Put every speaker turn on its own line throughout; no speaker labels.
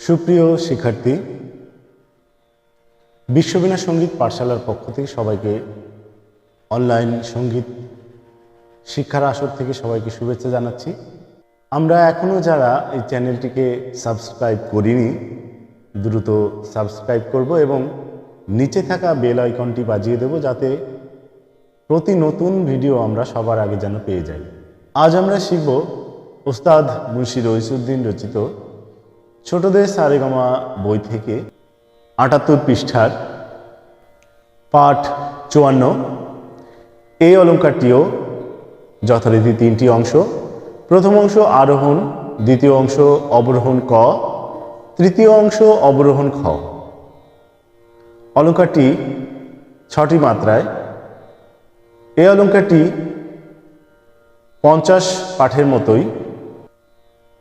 সুপ্রিয় শিক্ষার্থী বিশ্ববীণা সংগীত পাঠশালার পক্ষ থেকে সবাইকে অনলাইন সংগীত শিক্ষার আসর থেকে সবাইকে শুভেচ্ছা জানাচ্ছি। আমরা এখনও যারা এই চ্যানেলটিকে সাবস্ক্রাইব করিনি, দ্রুত সাবস্ক্রাইব করব এবং নিচে থাকা বেল আইকনটি বাজিয়ে দেব যাতে প্রতি নতুন ভিডিও আমরা সবার আগে যেন পেয়ে যাই। আজ আমরা শিখব ওস্তাদ মুন্সি রইসুদ্দিন রচিত ছোটদের সারেগামা বই থেকে আটাত্তর পৃষ্ঠার পাঠ চুয়ান্ন, এই অলঙ্কারটিও যথারীতি তিনটি অংশ। প্রথম অংশ আরোহণ, দ্বিতীয় অংশ অবরোহণ ক, তৃতীয় অংশ অবরোহণ খ। অলঙ্কারটি ছটি মাত্রায়। এই অলঙ্কারটি পঞ্চাশ পাঠের মতোই।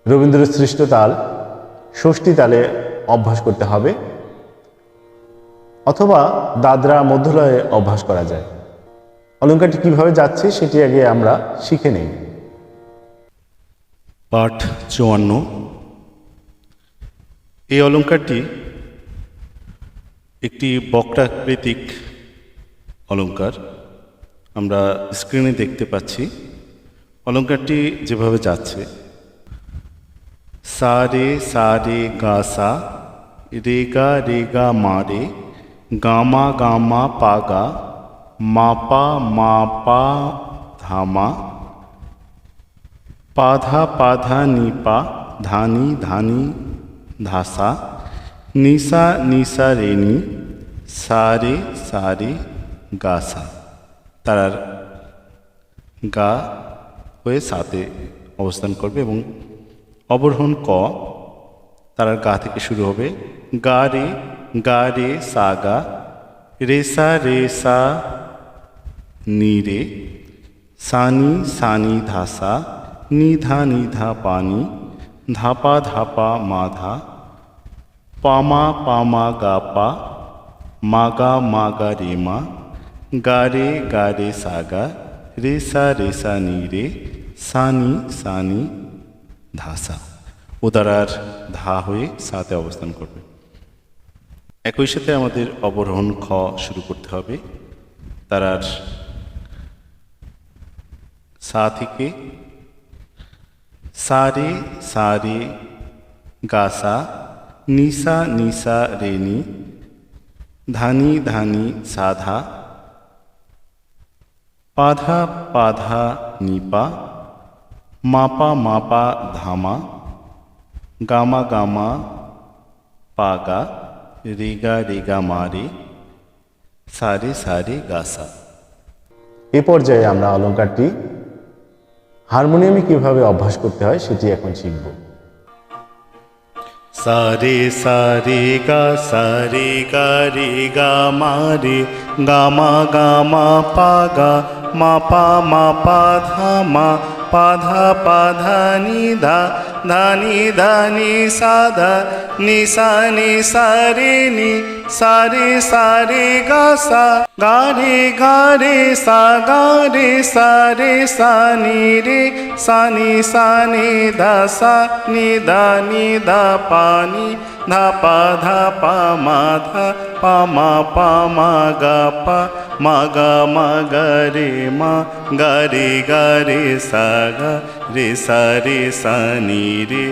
রবীন্দ্র সৃষ্ট তাল। ষষ্ঠী তালে অভ্যাস করতে হবে, অথবা দাদরা মধ্যলয়ে অভ্যাস করা যায়। অলঙ্কারটি কীভাবে যাচ্ছে সেটি আগে আমরা শিখে নেই।
পাঠ চুয়ান্ন। এই অলঙ্কারটি একটি বক্রাকৃতিক অলঙ্কার। আমরা স্ক্রিনে দেখতে পাচ্ছি। অলঙ্কারটি যেভাবে যাচ্ছে সা রে সা রে গা সা রে গা রে গা মা রে গামা গামা পা গা মা পা ধামা পাধা পাধা নিপা ধানি ধানি ধাসা নিসা নিসা রেনি সারে সারে গাসা তার গা হয়ে সাতে অবস্থান করবে এবং অবরোহণ ক তার গা থেকে শুরু হবে গা রে গা রে, সা, গা, রে, সা রে, সা, নি, রে সানি সানি ধাসা নিধা নিধা পানি ধাপা ধাপা মাধা পামা পামা গাপা মাগা মাগা রেমা গারে গারে সাগা রেসা রেসা নি, রে সানি সানি ধাসা। উদারার ধা হয়ে সাতে অবস্থান করবে। একই সাথে আমাদের অবরোহণ খ শুরু করতে হবে। তারার সা থেকে সারে সারে গাসা নিসা নিসা রেনি ধানি ধানি সাধা পাধা পাধা নিপা মাপা মাপা ধামা গামা গামা পাগা রিগা রিগা মারি সারি সারি গাসা।
এ পর্যায়ে আমরা অলঙ্কারটি হারমোনিয়ামে কীভাবে অভ্যাস করতে হয় সেটি এখন শিখব।
সারে সারে গা সারে গা রে গা মা রে গা মা গা মা পা গা মা পা মা পা ধা মা পা ধা পা ধা নি ধা ধা নি ধা নি সা ধা নি সা নি সা রে নি সা রে সা রে গা সা গা রে গা রে সা গা রে সা রে সা নি রে সা নি সা নি ধা সা নি ধা নি ধা পা নি ধা পা ধা পা মা ধা পা মা পা মা গা পা মা গা মা গা রে মা গা রে গা রে সা গা রে সা রে সা নি রে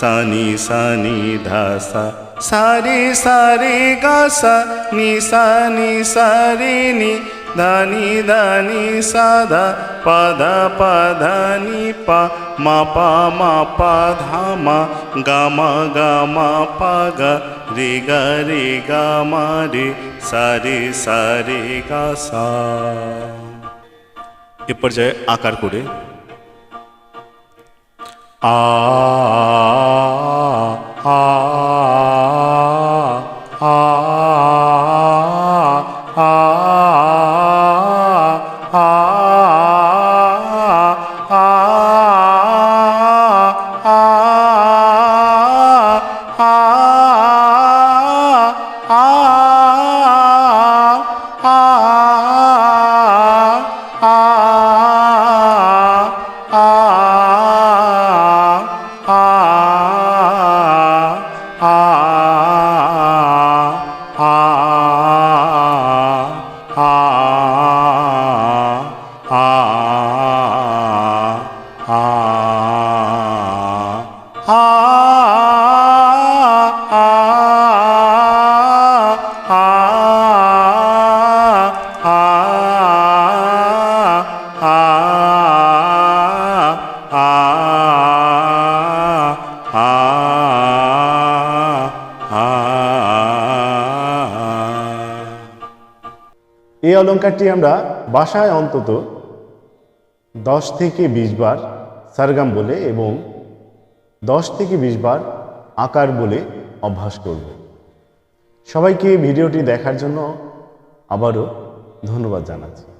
সা নি সা নি ধা সা সা রে সা রে গা সা নি সা নি সা রে নি ধানি ধানি সাদা পাধা পাধানি পা মা পা মা পা ধামা গামা গামা পা গা রে গা রে গা মা রে সারে সারে গা সা এ পর্যায়ে আকার করে Ah. ah
এই অলঙ্কারটি আমরা বাসায় অন্তত দশ থেকে বিশ বার সারগাম বলে এবং দশ থেকে বিশ বার আকার বলে অভ্যাস করব। সবাইকে ভিডিওটি দেখার জন্য আবারও ধন্যবাদ জানাচ্ছি।